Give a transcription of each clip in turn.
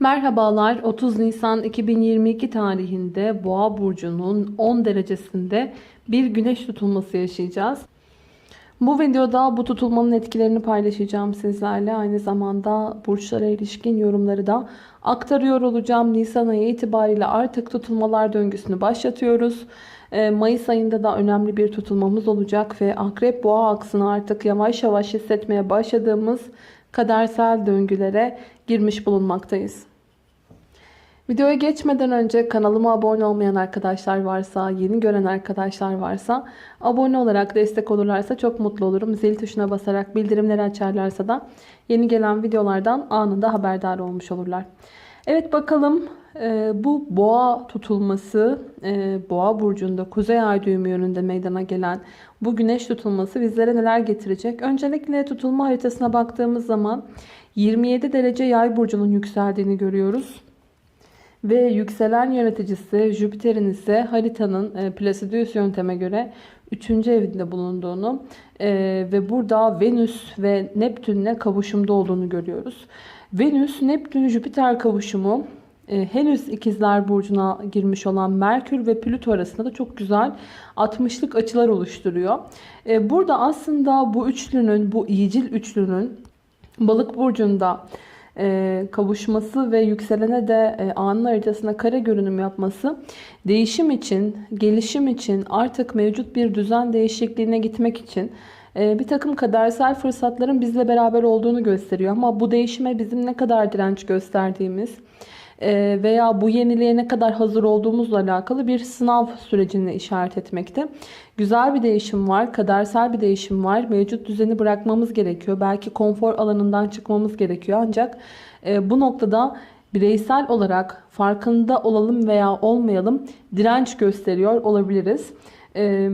Merhabalar 30 Nisan 2022 tarihinde Boğa burcunun 10 derecesinde bir güneş tutulması yaşayacağız. Bu videoda bu tutulmanın etkilerini paylaşacağım sizlerle. Aynı zamanda burçlara ilişkin yorumları da aktarıyor olacağım. Nisan ayı itibariyle artık tutulmalar döngüsünü başlatıyoruz. Ee, Mayıs ayında da önemli bir tutulmamız olacak ve akrep boğa aksını artık yavaş yavaş hissetmeye başladığımız kadersel döngülere girmiş bulunmaktayız. Videoya geçmeden önce kanalıma abone olmayan arkadaşlar varsa, yeni gören arkadaşlar varsa abone olarak destek olurlarsa çok mutlu olurum. Zil tuşuna basarak bildirimleri açarlarsa da yeni gelen videolardan anında haberdar olmuş olurlar. Evet bakalım e, bu boğa tutulması, e, boğa burcunda kuzey ay düğümü yönünde meydana gelen bu güneş tutulması bizlere neler getirecek? Öncelikle tutulma haritasına baktığımız zaman 27 derece yay burcunun yükseldiğini görüyoruz. Ve yükselen yöneticisi Jüpiter'in ise haritanın e, Placidius yönteme göre 3. evinde bulunduğunu ve burada Venüs ve Neptün'le kavuşumda olduğunu görüyoruz. Venüs, Neptün, Jüpiter kavuşumu e, henüz ikizler burcuna girmiş olan Merkür ve Plüto arasında da çok güzel 60'lık açılar oluşturuyor. E, burada aslında bu üçlünün, bu iyicil üçlünün balık burcunda e, kavuşması ve yükselene de e, anın haritasına kare görünüm yapması değişim için, gelişim için artık mevcut bir düzen değişikliğine gitmek için bir takım kadersel fırsatların bizle beraber olduğunu gösteriyor. Ama bu değişime bizim ne kadar direnç gösterdiğimiz e, veya bu yeniliğe ne kadar hazır olduğumuzla alakalı bir sınav sürecini işaret etmekte. Güzel bir değişim var, kadersel bir değişim var. Mevcut düzeni bırakmamız gerekiyor. Belki konfor alanından çıkmamız gerekiyor. Ancak e, bu noktada bireysel olarak farkında olalım veya olmayalım direnç gösteriyor olabiliriz. Evet.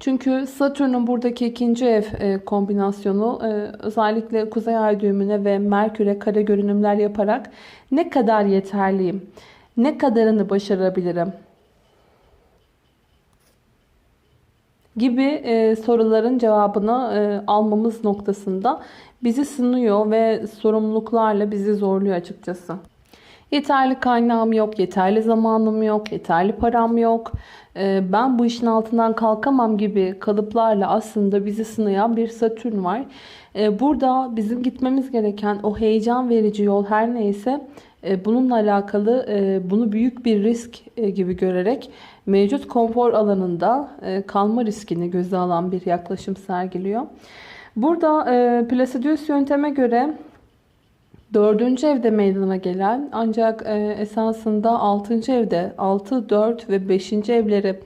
Çünkü Satürn'ün buradaki ikinci ev e, kombinasyonu e, özellikle Kuzey Ay düğümüne ve Merkür'e kare görünümler yaparak ne kadar yeterliyim, ne kadarını başarabilirim gibi e, soruların cevabını almamız noktasında bizi sınıyor ve sorumluluklarla bizi zorluyor açıkçası. Yeterli kaynağım yok, yeterli zamanım yok, yeterli param yok. Ee, ben bu işin altından kalkamam gibi kalıplarla aslında bizi sınayan bir Satürn var. Ee, burada bizim gitmemiz gereken o heyecan verici yol her neyse e, bununla alakalı e, bunu büyük bir risk e, gibi görerek mevcut konfor alanında kalma riskini göze alan bir yaklaşım sergiliyor. Burada Placidius yönteme göre Dördüncü evde meydana gelen ancak e, esasında altıncı evde 6, 4 ve 5. evleri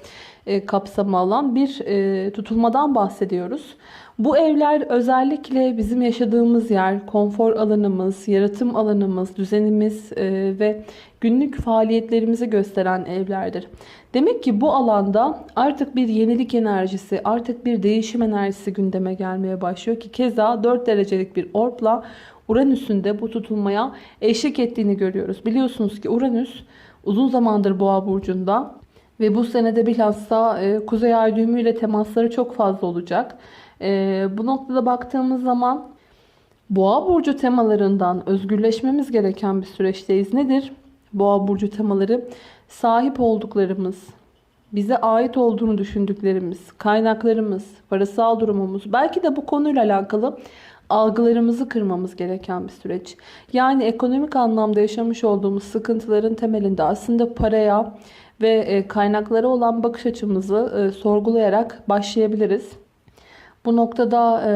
e, alan bir e, tutulmadan bahsediyoruz. Bu evler özellikle bizim yaşadığımız yer, konfor alanımız, yaratım alanımız, düzenimiz e, ve günlük faaliyetlerimizi gösteren evlerdir. Demek ki bu alanda artık bir yenilik enerjisi, artık bir değişim enerjisi gündeme gelmeye başlıyor ki keza 4 derecelik bir orbla Uranüs'ün de bu tutulmaya eşlik ettiğini görüyoruz. Biliyorsunuz ki Uranüs uzun zamandır boğa burcunda ve bu senede bilhassa e, kuzey ay düğümüyle temasları çok fazla olacak. E, bu noktada baktığımız zaman boğa burcu temalarından özgürleşmemiz gereken bir süreçteyiz. Nedir? Boğa burcu temaları sahip olduklarımız, bize ait olduğunu düşündüklerimiz, kaynaklarımız, parasal durumumuz, belki de bu konuyla alakalı algılarımızı kırmamız gereken bir süreç. Yani ekonomik anlamda yaşamış olduğumuz sıkıntıların temelinde aslında paraya ve e, kaynaklara olan bakış açımızı e, sorgulayarak başlayabiliriz. Bu noktada e,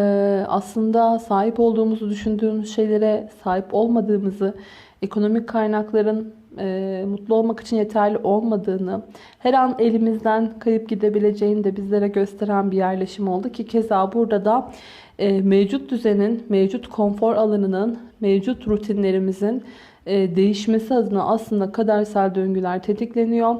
aslında sahip olduğumuzu düşündüğümüz şeylere sahip olmadığımızı, ekonomik kaynakların mutlu olmak için yeterli olmadığını, her an elimizden kayıp gidebileceğini de bizlere gösteren bir yerleşim oldu ki keza burada da e, mevcut düzenin, mevcut konfor alanının, mevcut rutinlerimizin e, değişmesi adına aslında kadersel döngüler tetikleniyor.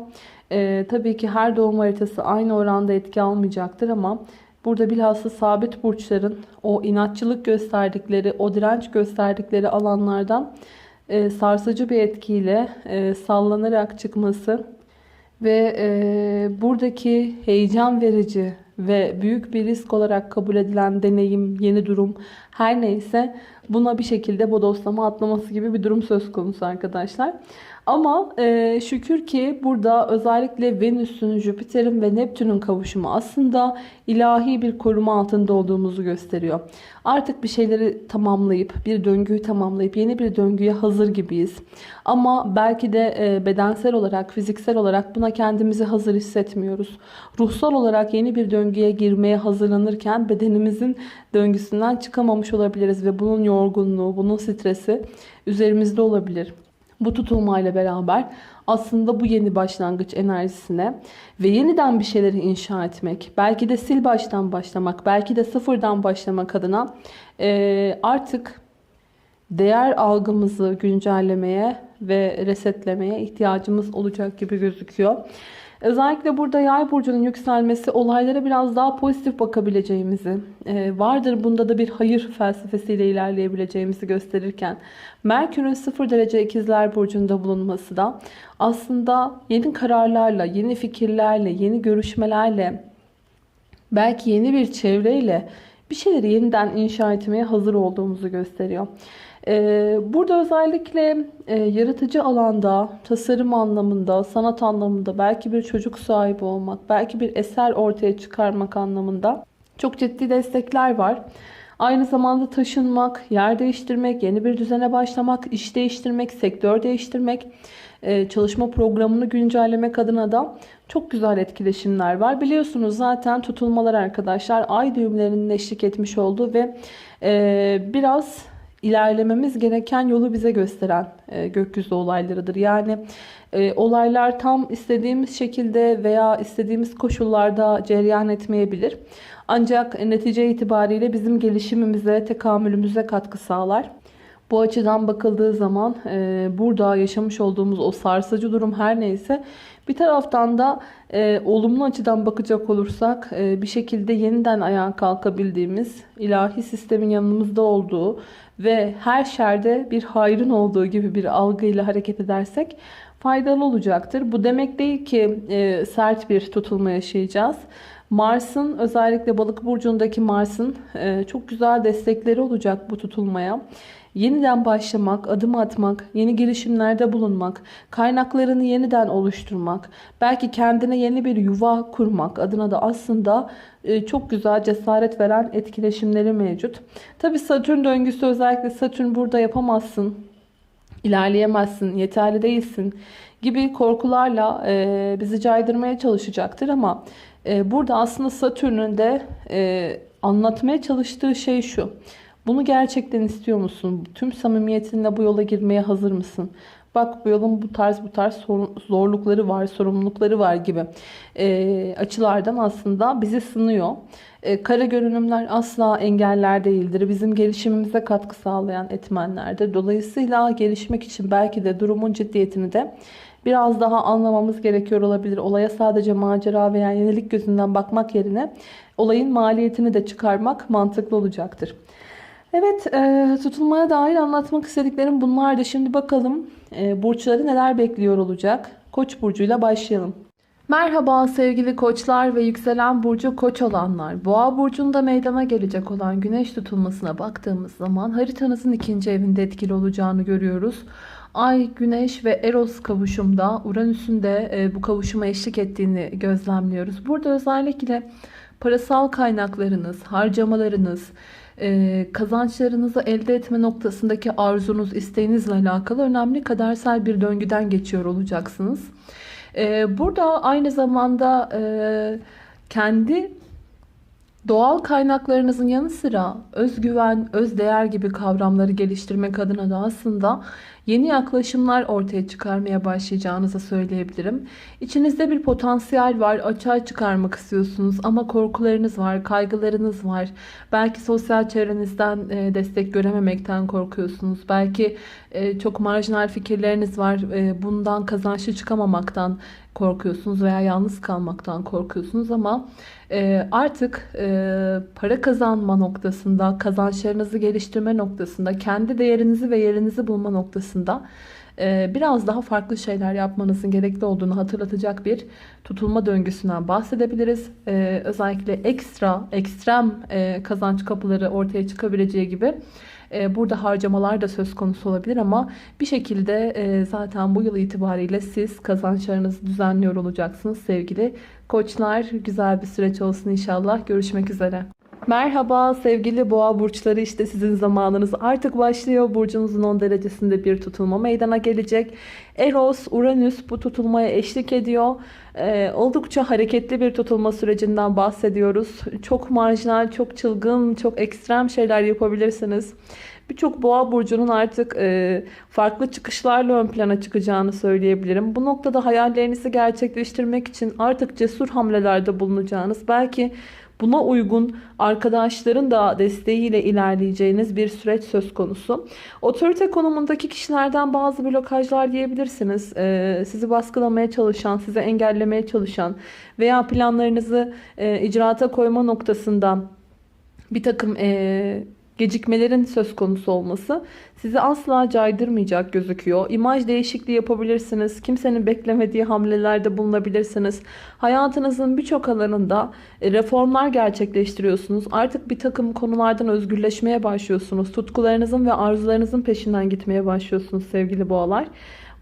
E, tabii ki her doğum haritası aynı oranda etki almayacaktır ama burada bilhassa sabit burçların o inatçılık gösterdikleri, o direnç gösterdikleri alanlardan e, sarsıcı bir etkiyle e, sallanarak çıkması ve e, buradaki heyecan verici ve büyük bir risk olarak kabul edilen deneyim, yeni durum her neyse buna bir şekilde bodoslama atlaması gibi bir durum söz konusu arkadaşlar. Ama e, şükür ki burada özellikle Venüs'ün, Jüpiter'in ve Neptün'ün kavuşumu aslında ilahi bir koruma altında olduğumuzu gösteriyor. Artık bir şeyleri tamamlayıp, bir döngüyü tamamlayıp yeni bir döngüye hazır gibiyiz. Ama belki de e, bedensel olarak, fiziksel olarak buna kendimizi hazır hissetmiyoruz. Ruhsal olarak yeni bir döngüye girmeye hazırlanırken bedenimizin döngüsünden çıkamamış olabiliriz ve bunun yorgunluğu, bunun stresi üzerimizde olabilir. Bu tutulmayla beraber aslında bu yeni başlangıç enerjisine ve yeniden bir şeyleri inşa etmek, belki de sil baştan başlamak, belki de sıfırdan başlamak adına e, artık değer algımızı güncellemeye ve resetlemeye ihtiyacımız olacak gibi gözüküyor. Özellikle burada yay burcunun yükselmesi olaylara biraz daha pozitif bakabileceğimizi, e, vardır bunda da bir hayır felsefesiyle ilerleyebileceğimizi gösterirken Merkür'ün 0 derece ikizler burcunda bulunması da aslında yeni kararlarla, yeni fikirlerle, yeni görüşmelerle, belki yeni bir çevreyle bir şeyleri yeniden inşa etmeye hazır olduğumuzu gösteriyor. Ee, burada özellikle e, yaratıcı alanda, tasarım anlamında, sanat anlamında, belki bir çocuk sahibi olmak, belki bir eser ortaya çıkarmak anlamında çok ciddi destekler var. Aynı zamanda taşınmak, yer değiştirmek, yeni bir düzene başlamak, iş değiştirmek, sektör değiştirmek, e, çalışma programını güncellemek adına da çok güzel etkileşimler var. Biliyorsunuz zaten tutulmalar arkadaşlar ay düğümlerinin eşlik etmiş olduğu ve e, biraz ilerlememiz gereken yolu bize gösteren e, gökyüzü olaylarıdır. Yani e, olaylar tam istediğimiz şekilde veya istediğimiz koşullarda cereyan etmeyebilir. Ancak netice itibariyle bizim gelişimimize, tekamülümüze katkı sağlar. Bu açıdan bakıldığı zaman e, burada yaşamış olduğumuz o sarsıcı durum her neyse bir taraftan da e, olumlu açıdan bakacak olursak e, bir şekilde yeniden ayağa kalkabildiğimiz ilahi sistemin yanımızda olduğu ve her şerde bir hayrın olduğu gibi bir algıyla hareket edersek faydalı olacaktır. Bu demek değil ki e, sert bir tutulma yaşayacağız. Mars'ın özellikle balık burcundaki Mars'ın e, çok güzel destekleri olacak bu tutulmaya. Yeniden başlamak, adım atmak, yeni girişimlerde bulunmak, kaynaklarını yeniden oluşturmak, belki kendine yeni bir yuva kurmak adına da aslında e, çok güzel cesaret veren etkileşimleri mevcut. Tabi Satürn döngüsü özellikle Satürn burada yapamazsın, ilerleyemezsin, yeterli değilsin gibi korkularla e, bizi caydırmaya çalışacaktır ama e, burada aslında Satürn'ün de anlatmaya çalıştığı şey şu. Bunu gerçekten istiyor musun? Tüm samimiyetinle bu yola girmeye hazır mısın? Bak bu yolun bu tarz bu tarz zorlukları var, sorumlulukları var gibi e, açılardan aslında bizi sınıyor. E, kara görünümler asla engeller değildir. Bizim gelişimimize katkı sağlayan etmenlerdir. Dolayısıyla gelişmek için belki de durumun ciddiyetini de biraz daha anlamamız gerekiyor olabilir. Olaya sadece macera veya yenilik gözünden bakmak yerine olayın maliyetini de çıkarmak mantıklı olacaktır. Evet, e, tutulmaya dair anlatmak istediklerim bunlardı. Şimdi bakalım e, burçları neler bekliyor olacak. Koç burcuyla başlayalım. Merhaba sevgili koçlar ve yükselen burcu koç olanlar. Boğa burcunda meydana gelecek olan güneş tutulmasına baktığımız zaman haritanızın ikinci evinde etkili olacağını görüyoruz. Ay, Güneş ve Eros kavuşumda Uranüs'ün de e, bu kavuşuma eşlik ettiğini gözlemliyoruz. Burada özellikle parasal kaynaklarınız, harcamalarınız, e, kazançlarınızı elde etme noktasındaki arzunuz, isteğinizle alakalı önemli kadersel bir döngüden geçiyor olacaksınız. E, burada aynı zamanda e, kendi Doğal kaynaklarınızın yanı sıra özgüven, özdeğer gibi kavramları geliştirmek adına da aslında yeni yaklaşımlar ortaya çıkarmaya başlayacağınızı söyleyebilirim. İçinizde bir potansiyel var, açığa çıkarmak istiyorsunuz ama korkularınız var, kaygılarınız var. Belki sosyal çevrenizden e, destek görememekten korkuyorsunuz. Belki e, çok marjinal fikirleriniz var, e, bundan kazançlı çıkamamaktan korkuyorsunuz veya yalnız kalmaktan korkuyorsunuz ama e, artık e, para kazanma noktasında, kazançlarınızı geliştirme noktasında, kendi değerinizi ve yerinizi bulma noktasında e, biraz daha farklı şeyler yapmanızın gerekli olduğunu hatırlatacak bir tutulma döngüsünden bahsedebiliriz. E, özellikle ekstra, ekstrem e, kazanç kapıları ortaya çıkabileceği gibi burada harcamalar da söz konusu olabilir ama bir şekilde zaten bu yıl itibariyle siz kazançlarınızı düzenliyor olacaksınız sevgili koçlar. Güzel bir süreç olsun inşallah. Görüşmek üzere. Merhaba sevgili boğa burçları işte sizin zamanınız artık başlıyor. Burcunuzun 10 derecesinde bir tutulma meydana gelecek. Eros, Uranüs bu tutulmaya eşlik ediyor. Ee, oldukça hareketli bir tutulma sürecinden bahsediyoruz. Çok marjinal, çok çılgın, çok ekstrem şeyler yapabilirsiniz. Birçok boğa burcunun artık e, farklı çıkışlarla ön plana çıkacağını söyleyebilirim. Bu noktada hayallerinizi gerçekleştirmek için artık cesur hamlelerde bulunacağınız, belki buna uygun arkadaşların da desteğiyle ilerleyeceğiniz bir süreç söz konusu. Otorite konumundaki kişilerden bazı blokajlar diyebilirsiniz. Ee, sizi baskılamaya çalışan, sizi engellemeye çalışan veya planlarınızı e, icraata koyma noktasında bir takım e, gecikmelerin söz konusu olması sizi asla caydırmayacak gözüküyor. İmaj değişikliği yapabilirsiniz. Kimsenin beklemediği hamlelerde bulunabilirsiniz. Hayatınızın birçok alanında e, reformlar gerçekleştiriyorsunuz. Artık bir takım konulardan özgürleşmeye başlıyorsunuz. Tutkularınızın ve arzularınızın peşinden gitmeye başlıyorsunuz sevgili boğalar.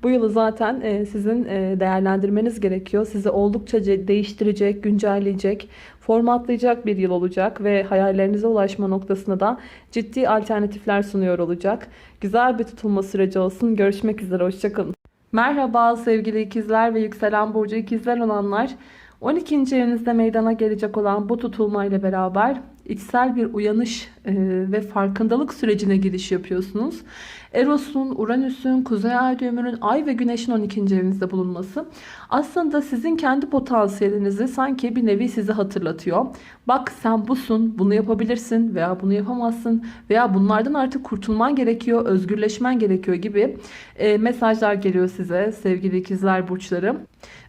Bu yılı zaten e, sizin e, değerlendirmeniz gerekiyor. Sizi oldukça değiştirecek, güncelleyecek, formatlayacak bir yıl olacak ve hayallerinize ulaşma noktasında da ciddi alternatifler sunuyor olacak. Güzel bir tutulma süreci olsun. Görüşmek üzere, hoşçakalın. Merhaba sevgili ikizler ve yükselen burcu ikizler olanlar. 12. evinizde meydana gelecek olan bu tutulma ile beraber içsel bir uyanış e, ve farkındalık sürecine giriş yapıyorsunuz. Eros'un, Uranüs'ün, Kuzey Ay düğümünün, Ay ve Güneş'in 12. evinizde bulunması aslında sizin kendi potansiyelinizi sanki bir nevi sizi hatırlatıyor. Bak sen busun, bunu yapabilirsin veya bunu yapamazsın veya bunlardan artık kurtulman gerekiyor, özgürleşmen gerekiyor gibi e, mesajlar geliyor size sevgili ikizler burçları.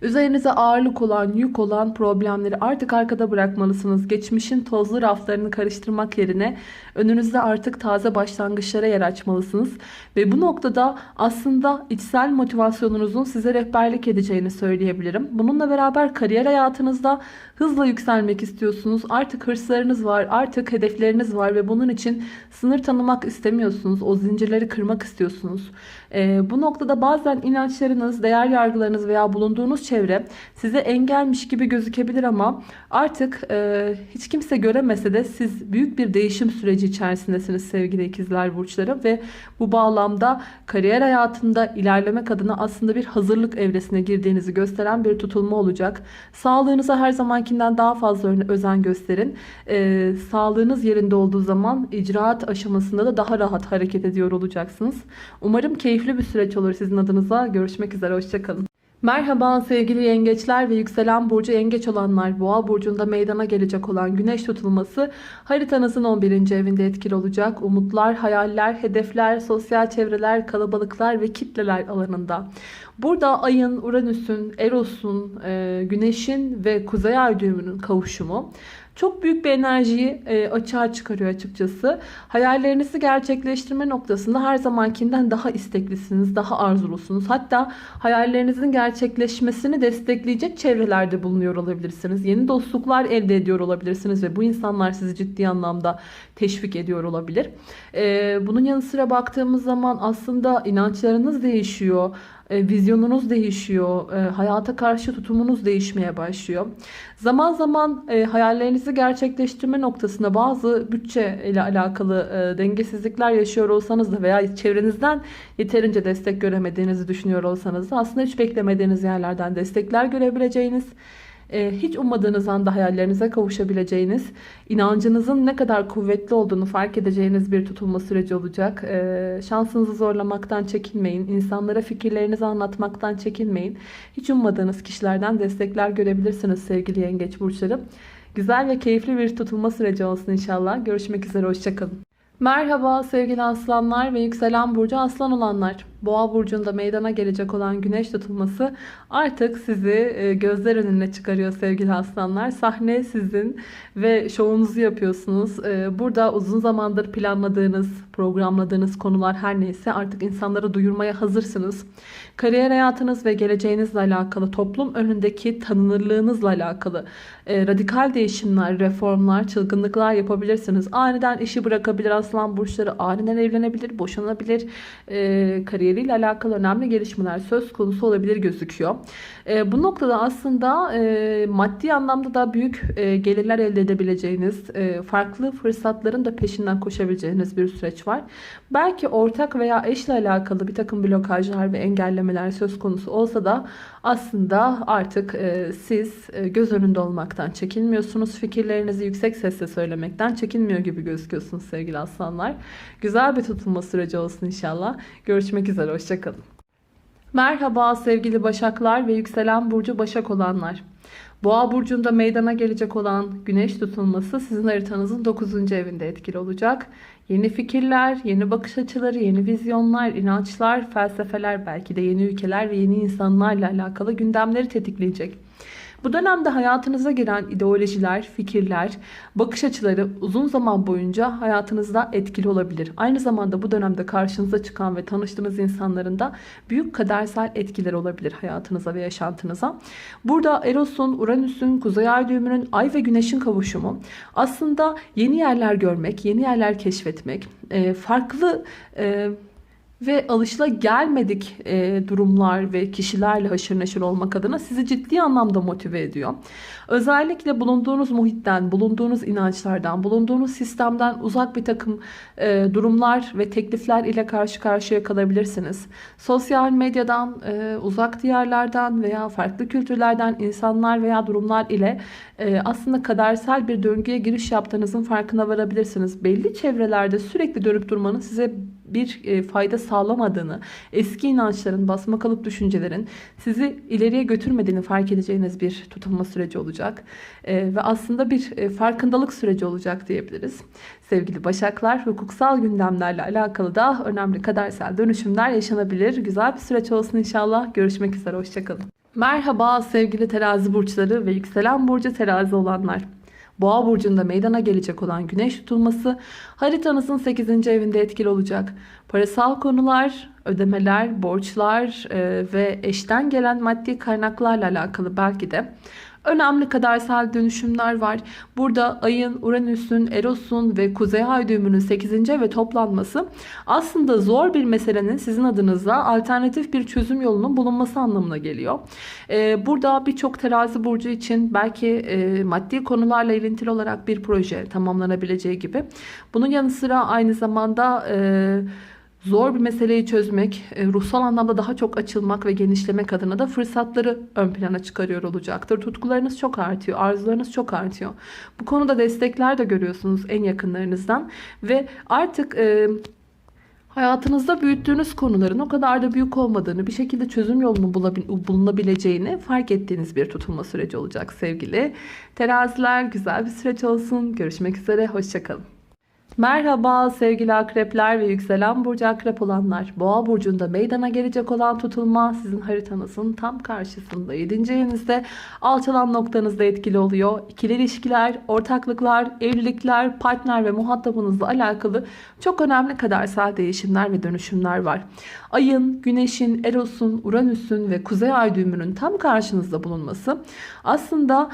Üzerinize ağırlık olan, yük olan problemleri artık arkada bırakmalısınız. Geçmişin tozlu raflarını karıştırmak yerine önünüzde artık taze başlangıçlara yer açmalısınız. Ve bu noktada aslında içsel motivasyonunuzun size rehberlik edeceğini söyleyebilirim. Bununla beraber kariyer hayatınızda hızla yükselmek istiyorsunuz. Artık hırslarınız var, artık hedefleriniz var ve bunun için sınır tanımak istemiyorsunuz. O zincirleri kırmak istiyorsunuz. Ee, bu noktada bazen inançlarınız, değer yargılarınız veya bulunduğunuz çevre size engelmiş gibi gözükebilir ama artık e, hiç kimse göremese de siz büyük bir değişim süreci içerisindesiniz sevgili ikizler burçları ve bu bağlamda kariyer hayatında ilerlemek adına aslında bir hazırlık evresine girdiğinizi gösteren bir tutulma olacak. Sağlığınıza her zamankinden daha fazla özen gösterin. Ee, sağlığınız yerinde olduğu zaman icraat aşamasında da daha rahat hareket ediyor olacaksınız. Umarım keyifli bir süreç olur sizin adınıza. Görüşmek üzere, hoşçakalın. Merhaba sevgili yengeçler ve yükselen burcu yengeç olanlar. Boğa burcunda meydana gelecek olan güneş tutulması haritanızın 11. evinde etkili olacak. Umutlar, hayaller, hedefler, sosyal çevreler, kalabalıklar ve kitleler alanında. Burada ayın, Uranüs'ün, Eros'un, e, güneşin ve kuzey ay düğümünün kavuşumu çok büyük bir enerjiyi e, açığa çıkarıyor açıkçası. Hayallerinizi gerçekleştirme noktasında her zamankinden daha isteklisiniz, daha arzulusunuz. Hatta hayallerinizin gerçekleşmesini destekleyecek çevrelerde bulunuyor olabilirsiniz. Yeni dostluklar elde ediyor olabilirsiniz ve bu insanlar sizi ciddi anlamda teşvik ediyor olabilir. E, bunun yanı sıra baktığımız zaman aslında inançlarınız değişiyor e, vizyonunuz değişiyor, e, hayata karşı tutumunuz değişmeye başlıyor. Zaman zaman e, hayallerinizi gerçekleştirme noktasında bazı bütçe ile alakalı e, dengesizlikler yaşıyor olsanız da veya çevrenizden yeterince destek göremediğinizi düşünüyor olsanız da aslında hiç beklemediğiniz yerlerden destekler görebileceğiniz hiç ummadığınız anda hayallerinize kavuşabileceğiniz, inancınızın ne kadar kuvvetli olduğunu fark edeceğiniz bir tutulma süreci olacak. Ee, şansınızı zorlamaktan çekinmeyin. insanlara fikirlerinizi anlatmaktan çekinmeyin. Hiç ummadığınız kişilerden destekler görebilirsiniz sevgili yengeç burçları. Güzel ve keyifli bir tutulma süreci olsun inşallah. Görüşmek üzere, hoşçakalın. Merhaba sevgili aslanlar ve yükselen burcu aslan olanlar. Boğa burcunda meydana gelecek olan güneş tutulması artık sizi e, gözler önüne çıkarıyor sevgili aslanlar. Sahne sizin ve şovunuzu yapıyorsunuz. E, burada uzun zamandır planladığınız, programladığınız konular her neyse artık insanlara duyurmaya hazırsınız. Kariyer hayatınız ve geleceğinizle alakalı, toplum önündeki tanınırlığınızla alakalı e, radikal değişimler, reformlar, çılgınlıklar yapabilirsiniz. Aniden işi bırakabilir aslan burçları, aniden evlenebilir, boşanabilir, e, kariyeriyle alakalı önemli gelişmeler söz konusu olabilir gözüküyor. E, bu noktada aslında maddi anlamda da büyük gelirler elde edebileceğiniz, farklı fırsatların da peşinden koşabileceğiniz bir süreç var. Belki ortak veya eşle alakalı bir takım blokajlar ve engellemeler söz konusu olsa da aslında artık siz göz önünde olmaktan çekinmiyorsunuz. Fikirlerinizi yüksek sesle söylemekten çekinmiyor gibi gözüküyorsunuz sevgili aslanlar. Güzel bir tutulma süreci olsun inşallah. Görüşmek üzere, hoşçakalın. Merhaba sevgili Başaklar ve yükselen burcu Başak olanlar. Boğa burcunda meydana gelecek olan güneş tutulması sizin haritanızın 9. evinde etkili olacak. Yeni fikirler, yeni bakış açıları, yeni vizyonlar, inançlar, felsefeler, belki de yeni ülkeler ve yeni insanlarla alakalı gündemleri tetikleyecek. Bu dönemde hayatınıza giren ideolojiler, fikirler, bakış açıları uzun zaman boyunca hayatınızda etkili olabilir. Aynı zamanda bu dönemde karşınıza çıkan ve tanıştığınız insanların da büyük kadersel etkiler olabilir hayatınıza ve yaşantınıza. Burada Eros'un, Uranüs'ün, Kuzey Ay düğümünün, Ay ve Güneş'in kavuşumu aslında yeni yerler görmek, yeni yerler keşfetmek, e, farklı e, ve alışıla gelmedik e, durumlar ve kişilerle haşır neşir olmak adına sizi ciddi anlamda motive ediyor. Özellikle bulunduğunuz muhitten, bulunduğunuz inançlardan, bulunduğunuz sistemden uzak bir takım e, durumlar ve teklifler ile karşı karşıya kalabilirsiniz. Sosyal medyadan, e, uzak diyarlardan veya farklı kültürlerden insanlar veya durumlar ile e, aslında kadersel bir döngüye giriş yaptığınızın farkına varabilirsiniz. Belli çevrelerde sürekli dönüp durmanın size bir e, fayda sağlamadığını, eski inançların, basma kalıp düşüncelerin sizi ileriye götürmediğini fark edeceğiniz bir tutulma süreci olacak. E, ve aslında bir e, farkındalık süreci olacak diyebiliriz. Sevgili Başaklar, hukuksal gündemlerle alakalı da önemli kadersel dönüşümler yaşanabilir. Güzel bir süreç olsun inşallah. Görüşmek üzere, hoşçakalın. Merhaba sevgili terazi burçları ve yükselen burcu terazi olanlar. Boğa burcunda meydana gelecek olan güneş tutulması haritanızın 8. evinde etkili olacak. Parasal konular, ödemeler, borçlar e, ve eşten gelen maddi kaynaklarla alakalı belki de önemli kadersel dönüşümler var. Burada ayın, Uranüs'ün, Eros'un ve Kuzey Ay düğümünün 8. ve toplanması aslında zor bir meselenin sizin adınıza alternatif bir çözüm yolunun bulunması anlamına geliyor. Ee, burada birçok terazi burcu için belki e, maddi konularla ilintili olarak bir proje tamamlanabileceği gibi. Bunun yanı sıra aynı zamanda... E, zor bir meseleyi çözmek, e, ruhsal anlamda daha çok açılmak ve genişlemek adına da fırsatları ön plana çıkarıyor olacaktır. Tutkularınız çok artıyor, arzularınız çok artıyor. Bu konuda destekler de görüyorsunuz en yakınlarınızdan ve artık e, hayatınızda büyüttüğünüz konuların o kadar da büyük olmadığını, bir şekilde çözüm yolunu bulunabileceğini fark ettiğiniz bir tutulma süreci olacak sevgili teraziler. Güzel bir süreç olsun. Görüşmek üzere, hoşçakalın. Merhaba sevgili akrepler ve yükselen burcu akrep olanlar. Boğa burcunda meydana gelecek olan tutulma sizin haritanızın tam karşısında 7. evinizde alçalan noktanızda etkili oluyor. İkili ilişkiler, ortaklıklar, evlilikler, partner ve muhatabınızla alakalı çok önemli kadersel değişimler ve dönüşümler var. Ayın, Güneş'in, Eros'un, Uranüs'ün ve Kuzey Ay düğümünün tam karşınızda bulunması aslında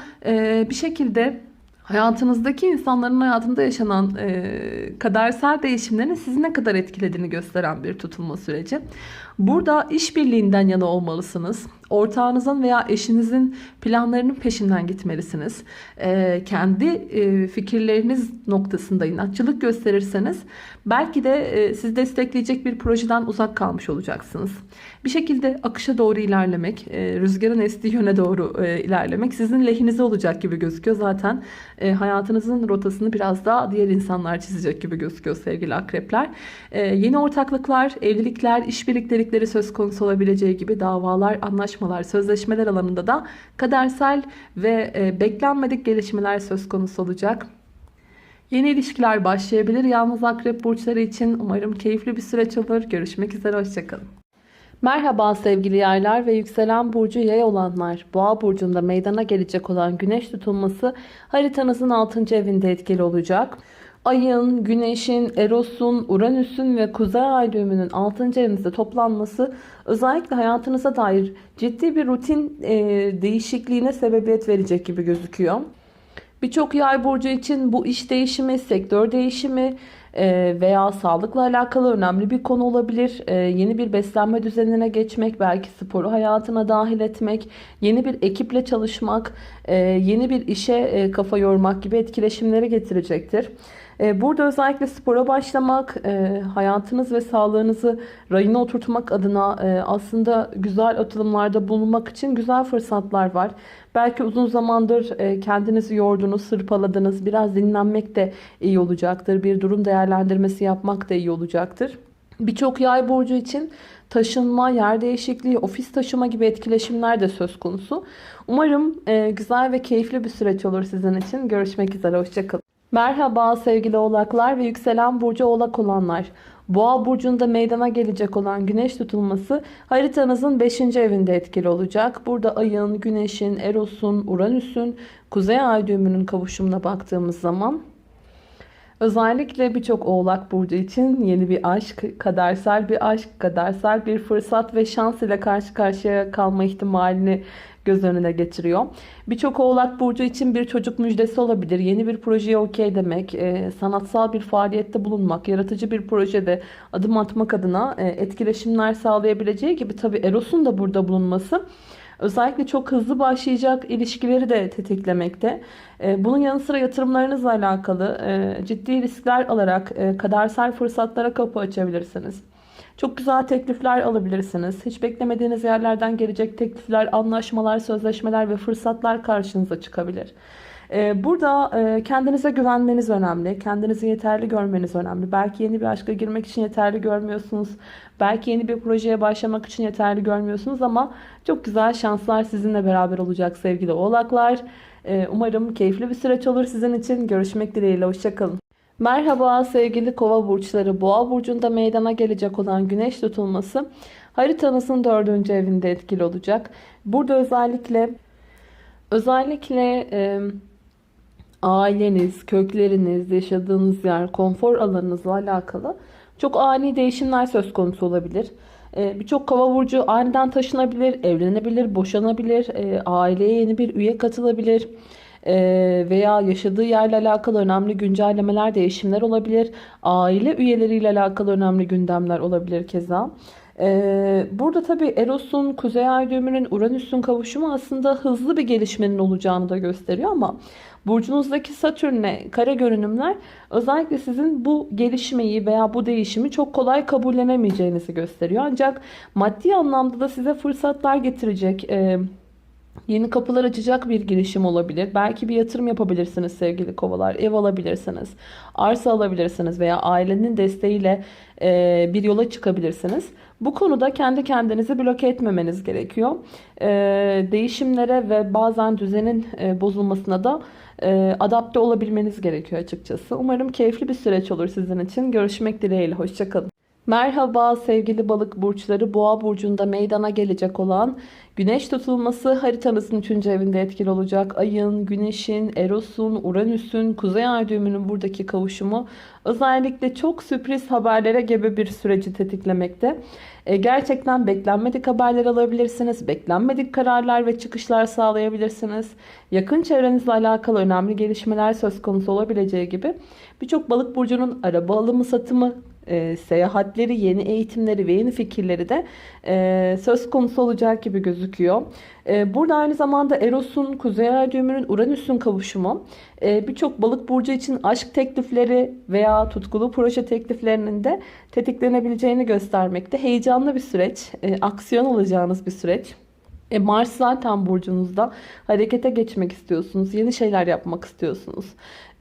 bir şekilde hayatınızdaki insanların hayatında yaşanan e, kadersel değişimlerin sizi ne kadar etkilediğini gösteren bir tutulma süreci. Burada işbirliğinden yana olmalısınız. Ortağınızın veya eşinizin planlarının peşinden gitmelisiniz. E, kendi e, fikirleriniz noktasında inatçılık gösterirseniz belki de e, sizi destekleyecek bir projeden uzak kalmış olacaksınız. Bir şekilde akışa doğru ilerlemek, e, rüzgarın estiği yöne doğru e, ilerlemek sizin lehinize olacak gibi gözüküyor. Zaten e, hayatınızın rotasını biraz daha diğer insanlar çizecek gibi gözüküyor sevgili akrepler. E, yeni ortaklıklar, evlilikler, işbirlikleri söz konusu olabileceği gibi davalar, anlaşmalar, sözleşmeler alanında da kadersel ve e, beklenmedik gelişmeler söz konusu olacak. Yeni ilişkiler başlayabilir. Yalnız akrep burçları için umarım keyifli bir süreç olur. Görüşmek üzere, hoşçakalın. Merhaba sevgili yaylar ve yükselen burcu yay olanlar. Boğa burcunda meydana gelecek olan güneş tutulması haritanızın 6. evinde etkili olacak. Ayın, güneşin, Eros'un, Uranüs'ün ve Kuzey Ay düğümünün 6. evinizde toplanması özellikle hayatınıza dair ciddi bir rutin e, değişikliğine sebebiyet verecek gibi gözüküyor. Birçok yay burcu için bu iş değişimi, sektör değişimi e, veya sağlıkla alakalı önemli bir konu olabilir. E, Yeni bir beslenme düzenine geçmek, belki sporu hayatına dahil etmek, yeni bir ekiple çalışmak, e, yeni bir işe e, kafa yormak gibi etkileşimleri getirecektir. E, Burada özellikle spora başlamak, e, hayatınız ve sağlığınızı rayına oturtmak adına e, aslında güzel atılımlarda bulunmak için güzel fırsatlar var. Belki uzun zamandır e, kendinizi yordunuz, sırpaladınız. Biraz dinlenmek de iyi olacaktır. Bir durum değerlendirmesi yapmak da iyi olacaktır. Birçok yay burcu için taşınma, yer değişikliği, ofis taşıma gibi etkileşimler de söz konusu. Umarım güzel ve keyifli bir süreç olur sizin için. Görüşmek üzere, hoşçakalın. Merhaba sevgili oğlaklar ve yükselen burcu oğlak olanlar. Boğa burcunda meydana gelecek olan güneş tutulması haritanızın 5. evinde etkili olacak. Burada ayın, güneşin, eros'un, uranüsün, kuzey ay düğümünün kavuşumuna baktığımız zaman Özellikle birçok oğlak burcu için yeni bir aşk, kadersel bir aşk, kadersel bir fırsat ve şans ile karşı karşıya kalma ihtimalini göz önüne getiriyor. Birçok oğlak burcu için bir çocuk müjdesi olabilir. Yeni bir projeye okey demek, e, sanatsal bir faaliyette bulunmak, yaratıcı bir projede adım atmak adına e, etkileşimler sağlayabileceği gibi tabii Eros'un da burada bulunması Özellikle çok hızlı başlayacak ilişkileri de tetiklemekte. E, Bunun yanı sıra yatırımlarınızla alakalı e, ciddi riskler alarak e, kadersel fırsatlara kapı açabilirsiniz. Çok güzel teklifler alabilirsiniz. Hiç beklemediğiniz yerlerden gelecek teklifler, anlaşmalar, sözleşmeler ve fırsatlar karşınıza çıkabilir. Ee, Burada e, kendinize güvenmeniz önemli. Kendinizi yeterli görmeniz önemli. Belki yeni bir aşka girmek için yeterli görmüyorsunuz. Belki yeni bir projeye başlamak için yeterli görmüyorsunuz ama çok güzel şanslar sizinle beraber olacak sevgili oğlaklar. Ee, Umarım keyifli bir süreç olur sizin için. Görüşmek dileğiyle. Hoşçakalın. Merhaba sevgili kova burçları. Boğa burcunda meydana gelecek olan güneş tutulması haritanızın dördüncü evinde etkili olacak. Burada özellikle özellikle e, aileniz, kökleriniz, yaşadığınız yer, konfor alanınızla alakalı çok ani değişimler söz konusu olabilir. Ee, Birçok kova burcu aniden taşınabilir, evlenebilir, boşanabilir, e, aileye yeni bir üye katılabilir e, veya yaşadığı yerle alakalı önemli güncellemeler, değişimler olabilir. Aile üyeleriyle alakalı önemli gündemler olabilir keza. Ee, Burada tabii Eros'un, Kuzey Ay düğümünün, Uranüs'ün kavuşumu aslında hızlı bir gelişmenin olacağını da gösteriyor ama burcunuzdaki Satürn'le kare görünümler özellikle sizin bu gelişmeyi veya bu değişimi çok kolay kabullenemeyeceğinizi gösteriyor. Ancak maddi anlamda da size fırsatlar getirecek, e, Yeni kapılar açacak bir girişim olabilir. Belki bir yatırım yapabilirsiniz sevgili kovalar. Ev alabilirsiniz, arsa alabilirsiniz veya ailenin desteğiyle e, bir yola çıkabilirsiniz. Bu konuda kendi kendinizi bloke etmemeniz gerekiyor. E, değişimlere ve bazen düzenin e, bozulmasına da e, adapte olabilmeniz gerekiyor açıkçası. Umarım keyifli bir süreç olur sizin için. Görüşmek dileğiyle. Hoşçakalın. Merhaba sevgili balık burçları. Boğa burcunda meydana gelecek olan güneş tutulması haritanızın 3. evinde etkili olacak. Ayın, güneşin, Eros'un, Uranüs'ün, Kuzey Ay düğümünün buradaki kavuşumu özellikle çok sürpriz haberlere gebe bir süreci tetiklemekte. E, gerçekten beklenmedik haberler alabilirsiniz. Beklenmedik kararlar ve çıkışlar sağlayabilirsiniz. Yakın çevrenizle alakalı önemli gelişmeler söz konusu olabileceği gibi birçok balık burcunun araba alımı satımı, e, seyahatleri, yeni eğitimleri ve yeni fikirleri de e, söz konusu olacak gibi gözüküyor. E, burada aynı zamanda Eros'un, Kuzey Ay düğümünün, Uranüs'ün kavuşumu e, birçok balık burcu için aşk teklifleri veya tutkulu proje tekliflerinin de tetiklenebileceğini göstermekte. Heyecanlı bir süreç, e, aksiyon alacağınız bir süreç. E Mars zaten burcunuzda. Harekete geçmek istiyorsunuz. Yeni şeyler yapmak istiyorsunuz.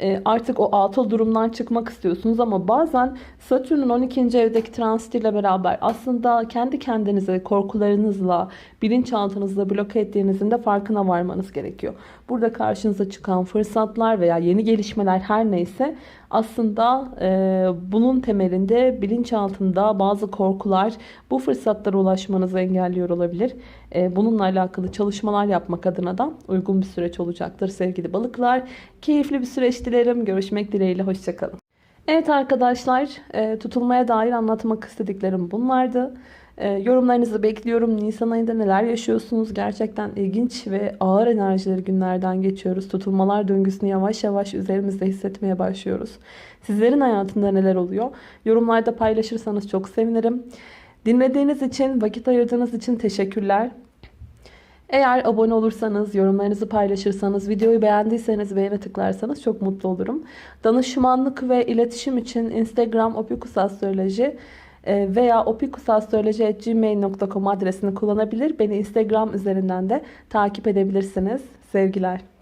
E artık o atıl durumdan çıkmak istiyorsunuz ama bazen Satürn'ün 12. evdeki transitiyle beraber aslında kendi kendinize korkularınızla, bilinçaltınızla bloke ettiğinizin de farkına varmanız gerekiyor. Burada karşınıza çıkan fırsatlar veya yeni gelişmeler her neyse aslında e, bunun temelinde bilinçaltında bazı korkular bu fırsatlara ulaşmanızı engelliyor olabilir. E, bununla alakalı çalışmalar yapmak adına da uygun bir süreç olacaktır sevgili balıklar. Keyifli bir süreç dilerim. Görüşmek dileğiyle. Hoşçakalın. Evet arkadaşlar e, tutulmaya dair anlatmak istediklerim bunlardı. E, yorumlarınızı bekliyorum. Nisan ayında neler yaşıyorsunuz? Gerçekten ilginç ve ağır enerjileri günlerden geçiyoruz. Tutulmalar döngüsünü yavaş yavaş üzerimizde hissetmeye başlıyoruz. Sizlerin hayatında neler oluyor? Yorumlarda paylaşırsanız çok sevinirim. Dinlediğiniz için, vakit ayırdığınız için teşekkürler. Eğer abone olursanız, yorumlarınızı paylaşırsanız, videoyu beğendiyseniz beğene tıklarsanız çok mutlu olurum. Danışmanlık ve iletişim için Instagram opikusastroloji e, veya opikusastroloji.gmail.com adresini kullanabilir. Beni Instagram üzerinden de takip edebilirsiniz. Sevgiler.